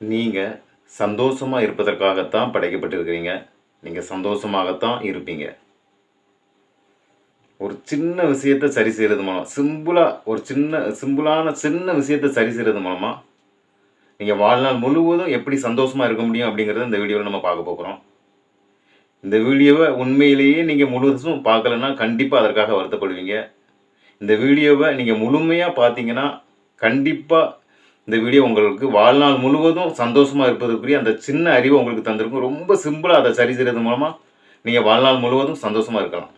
நீங்கள் சந்தோஷமாக இருப்பதற்காகத்தான் படைக்கப்பட்டிருக்கிறீங்க. நீங்கள் சந்தோஷமாகத்தான் இருப்பீங்க. ஒரு சின்ன விஷயத்தை சரி செய்கிறது மூலம் சிம்பிளாக ஒரு சின்ன சிம்பிளான சின்ன விஷயத்தை சரி செய்கிறது மூலமாக நீங்கள் வாழ்நாள் முழுவதும் எப்படி சந்தோஷமாக இருக்க முடியும் அப்படிங்கிறத இந்த வீடியோவில் நம்ம பார்க்க போகிறோம் இந்த வீடியோவை உண்மையிலேயே நீங்கள் முழுவதும் பார்க்கலன்னா கண்டிப்பாக அதற்காக வருத்தப்படுவீங்க. இந்த வீடியோவை நீங்கள் முழுமையாக பார்த்தீங்கன்னா கண்டிப்பாக இந்த வீடியோ உங்களுக்கு வாழ்நாள் முழுவதும் சந்தோஷமாக இருப்பதற்குரிய அந்த சின்ன அறிவை உங்களுக்கு தந்திருக்கும். ரொம்ப சிம்பிளாக அதை சரி செய்கிறது மூலமாக நீங்கள் வாழ்நாள் முழுவதும் சந்தோஷமாக இருக்கலாம்.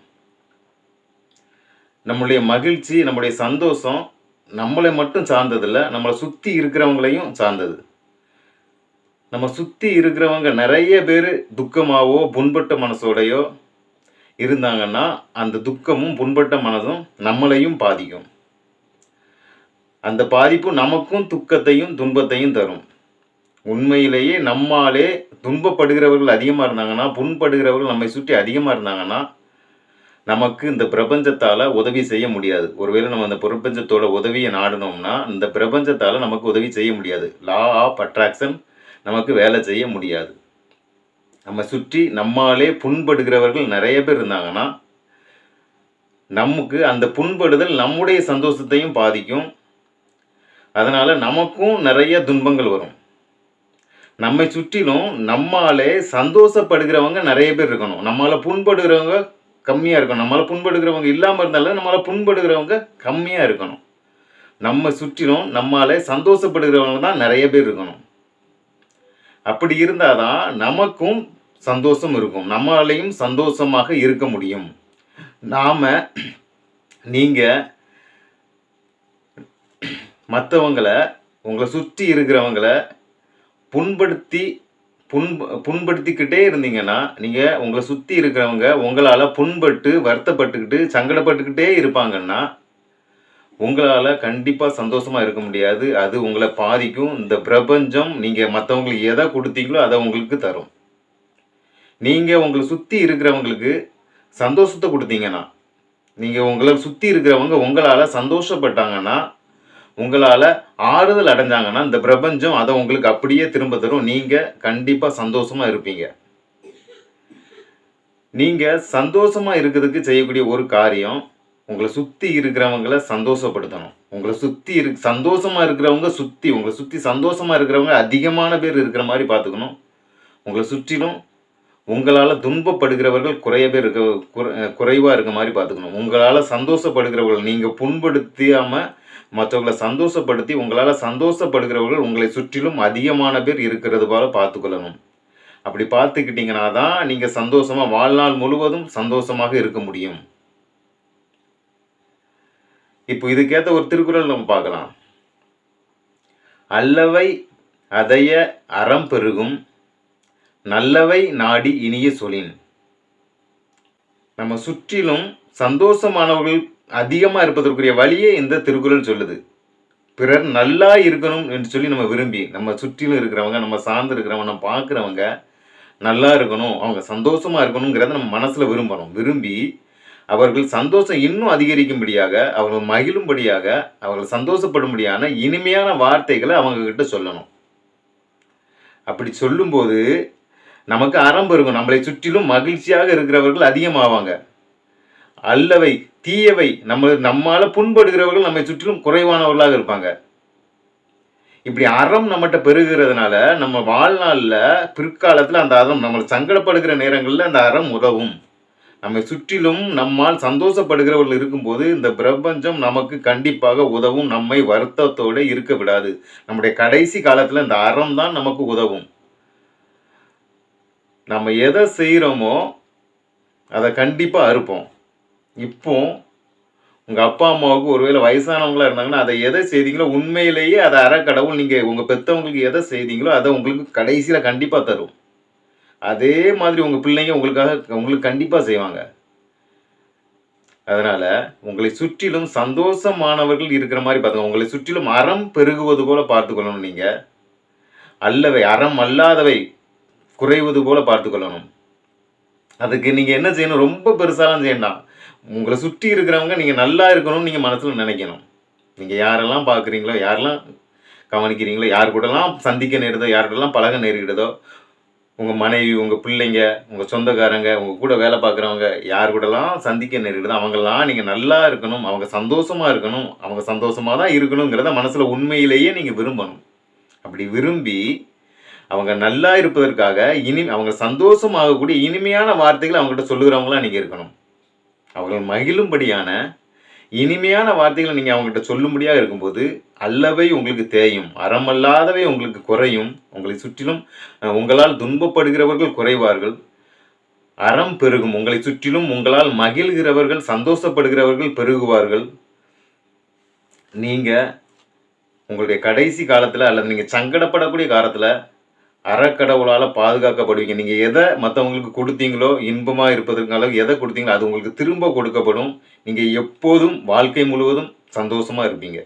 நம்மளுடைய மகிழ்ச்சி நம்முடைய சந்தோஷம் நம்மளை மட்டும் சார்ந்ததில்ல நம்மளை சுற்றி இருக்கிறவங்களையும் சார்ந்தது. நம்ம சுற்றி இருக்கிறவங்க நிறைய பேர் துக்கமாகவோ புண்பட்ட மனசோடையோ இருந்தாங்கன்னா அந்த துக்கமும் புண்பட்ட மனதும் நம்மளையும் பாதிக்கும். அந்த பாதிப்பு நமக்கும் துக்கத்தையும் துன்பத்தையும் தரும். உண்மையிலேயே நம்மாலே துன்பப்படுகிறவர்கள் அதிகமாக இருந்தாங்கன்னா புண்படுகிறவர்கள் நம்மை சுற்றி அதிகமாக இருந்தாங்கன்னா நமக்கு இந்த பிரபஞ்சத்தால் உதவி செய்ய முடியாது. ஒருவேளை நம்ம அந்த பிரபஞ்சத்தோட உதவியை நாடினோம்னா இந்த பிரபஞ்சத்தால் நமக்கு உதவி செய்ய முடியாது. லா ஆஃப் அட்ராக்ஷன் நமக்கு வேலை செய்ய முடியாது. நம்ம சுற்றி நம்மாலே புண்படுகிறவர்கள் நிறைய பேர் இருந்தாங்கன்னா நமக்கு அந்த புண்படுதல் நம்முடைய சந்தோஷத்தையும் பாதிக்கும். அதனால் நமக்கும் நிறைய துன்பங்கள் வரும். நம்மை சுற்றிலும் நம்மாலே சந்தோஷப்படுகிறவங்க நிறைய பேர் இருக்கணும். நம்மளால் புண்படுகிறவங்க கம்மியாக இருக்கணும். நம்மளால் புண்படுகிறவங்க இல்லாமல் இருந்தாலும் நம்மளால் புண்படுகிறவங்க கம்மியாக இருக்கணும். நம்ம சுற்றிலும் நம்மாலே சந்தோஷப்படுகிறவங்க தான் நிறைய பேர் இருக்கணும். அப்படி இருந்தால் தான் நமக்கும் சந்தோஷம் இருக்கும். நம்மளாலையும் சந்தோஷமாக இருக்க முடியும். நாம் நீங்கள் மற்றவங்களை உங்களை சுற்றி இருக்கிறவங்களை புண்படுத்தி புண் புண்படுத்திக்கிட்டே இருந்தீங்கன்னா நீங்கள் உங்களை சுற்றி இருக்கிறவங்க உங்களால் புண்பட்டு வருத்தப்பட்டுக்கிட்டு சங்கடப்பட்டுக்கிட்டே இருப்பாங்கன்னா உங்களால் கண்டிப்பாக சந்தோஷமாக இருக்க முடியாது. அது உங்களை பாதிக்கும். இந்த பிரபஞ்சம் நீங்கள் மற்றவங்களுக்கு எதை கொடுத்தீங்களோ அதை உங்களுக்கு தரும். நீங்கள் உங்களை சுற்றி இருக்கிறவங்களுக்கு சந்தோஷத்தை கொடுத்தீங்கன்னா நீங்கள் உங்களை சுற்றி இருக்கிறவங்க உங்களால் சந்தோஷப்பட்டாங்கன்னா உங்களால் ஆறுதல் அடைஞ்சாங்கன்னா இந்த பிரபஞ்சம் அதை உங்களுக்கு அப்படியே திரும்ப தரும். நீங்கள் கண்டிப்பாக சந்தோஷமாக இருப்பீங்க. நீங்கள் சந்தோஷமாக இருக்கிறதுக்கு செய்யக்கூடிய ஒரு காரியம் உங்களை சுற்றி இருக்கிறவங்கள சந்தோஷப்படுத்தணும். உங்களை சுற்றி இரு சந்தோஷமாக இருக்கிறவங்க சுற்றி உங்களை சுற்றி சந்தோஷமாக இருக்கிறவங்க அதிகமான பேர் இருக்கிற மாதிரி பார்த்துக்கணும். உங்களை சுற்றிலும் உங்களால் துன்பப்படுகிறவர்கள் குறைய பேர் இருக்க குறைவாக இருக்க மாதிரி பார்த்துக்கணும். உங்களால் சந்தோஷப்படுகிறவர்கள் நீங்கள் புண்படுத்தாமல் மற்றவங்களை சந்தோஷப்படுத்தி உங்களால் சந்தோஷப்படுகிறவர்கள் உங்களை சுற்றிலும் அதிகமான பேர் இருக்கிறது போல பார்த்துக்கொள்ளணும். அப்படி பார்த்துக்கிட்டிங்கன்னா தான் நீங்கள் சந்தோஷமாக வாழ்நாள் முழுவதும் சந்தோஷமாக இருக்க முடியும். இப்போ இதுக்கேற்ற ஒரு திருக்குறள் நம்ம பார்க்கலாம். அல்லவை அதைய அறம் பெருகும் நல்லவை நாடி இனிய சொலின் நம்ம சுற்றிலும் சந்தோஷமானவர்கள் அதிகமாக இருப்பதற்குரிய வழியே இந்த திருக்குறள் சொல்லுது. பிறர் நல்லா இருக்கணும் என்று சொல்லி நம்ம விரும்பி நம்ம சுற்றிலும் இருக்கிறவங்க நம்ம சார்ந்து இருக்கிறவங்க நம்ம பார்க்குறவங்க நல்லா இருக்கணும் அவங்க சந்தோஷமாக இருக்கணுங்கிறத நம்ம மனசில் விரும்பணும். விரும்பி அவர்கள் சந்தோஷம் இன்னும் அதிகரிக்கும்படியாக அவர்கள் மகிழும்படியாக அவர்கள் சந்தோஷப்படும்படியான இனிமையான வார்த்தைகளை அவங்கக்கிட்ட சொல்லணும். அப்படி சொல்லும்போது நமக்கு அறம் இருக்கும். நம்மளை சுற்றிலும் மகிழ்ச்சியாக இருக்கிறவர்கள் அதிகமாவாங்க. அல்லவை தீயவை நம்ம நம்மால் புண்படுகிறவர்கள் நம்மை சுற்றிலும் குறைவானவர்களாக இருப்பாங்க. இப்படி அறம் நம்மகிட்ட பெருகிறதுனால நம்ம வாழ்நாளில் பிற்காலத்தில் அந்த அறம் நம்மளை சங்கடப்படுகிற நேரங்களில் அந்த அறம் உதவும். நம்மை சுற்றிலும் நம்மால் சந்தோஷப்படுகிறவர்கள் இருக்கும்போது இந்த பிரபஞ்சம் நமக்கு கண்டிப்பாக உதவும். நம்மை வருத்தத்தோடு இருக்க விடாது. நம்முடைய கடைசி காலத்தில் இந்த அறம் தான் நமக்கு உதவும். நம்ம எதை செய்கிறோமோ அதை கண்டிப்பாக அறுப்போம். இப்போ உங்கள் அப்பா அம்மாவுக்கு ஒருவேளை வயசானவங்களாக இருந்தாங்கன்னா அதை எதை செய்தீங்களோ உண்மையிலேயே அதை அறக்கடவுள் நீங்கள் உங்கள் பெற்றவங்களுக்கு எதை செய்தீங்களோ அதை உங்களுக்கு கடைசியில் கண்டிப்பாக தரும். அதே மாதிரி உங்கள் பிள்ளைங்க உங்களுக்காக உங்களுக்கு கண்டிப்பாக செய்வாங்க. அதனால் உங்களை சுற்றிலும் சந்தோஷமானவர்கள் இருக்கிற மாதிரி பார்த்துக்கோங்க. உங்களை சுற்றிலும் அறம் பெருகுவது போல் பார்த்துக்கொள்ளணும் நீங்கள் அல்லவை அறம் அல்லாதவை குறைவது போல் பார்த்துக்கொள்ளணும். அதுக்கு நீங்கள் என்ன செய்யணும்? ரொம்ப பெருசாலாம் செய்யண்டாம் உங்களை சுற்றி இருக்கிறவங்க நீங்கள் நல்லா இருக்கணும்னு நீங்கள் மனசில் நினைக்கணும். நீங்கள் யாரெல்லாம் பார்க்குறீங்களோ யாரெல்லாம் கவனிக்கிறீங்களோ யார் கூடலாம் சந்திக்க நேருதோ யார்கிட்டலாம் பழக நேரிடுதோ உங்கள் மனைவி உங்கள் பிள்ளைங்க உங்கள் சொந்தக்காரங்க உங்கள் கூட வேலை பார்க்குறவங்க யார் கூடலாம் சந்திக்க நேரிடுதோ அவங்கெல்லாம் நீங்கள் நல்லா இருக்கணும் அவங்க சந்தோஷமாக இருக்கணும் அவங்க சந்தோஷமாக தான் இருக்கணுங்கிறத மனசில் உண்மையிலேயே நீங்கள் விரும்பணும். அப்படி விரும்பி அவங்க நல்லா இருப்பதற்காக இனி அவங்க சந்தோஷமாகக்கூடிய இனிமையான வார்த்தைகளை அவங்ககிட்ட சொல்லுகிறவங்களாம் நீங்கள் இருக்கணும். அவர்கள் மகிழும்படியான இனிமையான வார்த்தைகளை நீங்கள் அவங்ககிட்ட சொல்லும்படியாக இருக்கும்போது அல்லவை உங்களுக்கு தேயும். அறமல்லாதவை உங்களுக்கு குறையும். உங்களை சுற்றிலும் உங்களால் துன்பப்படுகிறவர்கள் குறைவார்கள். அறம் பெருகும். உங்களை சுற்றிலும் உங்களால் மகிழ்கிறவர்கள் சந்தோஷப்படுகிறவர்கள் பெருகுவார்கள். நீங்கள் உங்களுடைய கடைசி காலத்தில் அல்லது நீங்கள் சங்கடப்படக்கூடிய காலத்தில் அறக்கடவுளால் பாதுகாக்கப்படுவீங்க. நீங்கள் எதை மற்றவங்களுக்கு கொடுத்தீங்களோ இன்பமாக இருப்பதற்கு அளவு எதை கொடுத்தீங்களோ அது உங்களுக்கு திரும்ப கொடுக்கப்படும். நீங்கள் எப்போதும் வாழ்க்கை முழுவதும் சந்தோஷமாக இருப்பீங்க.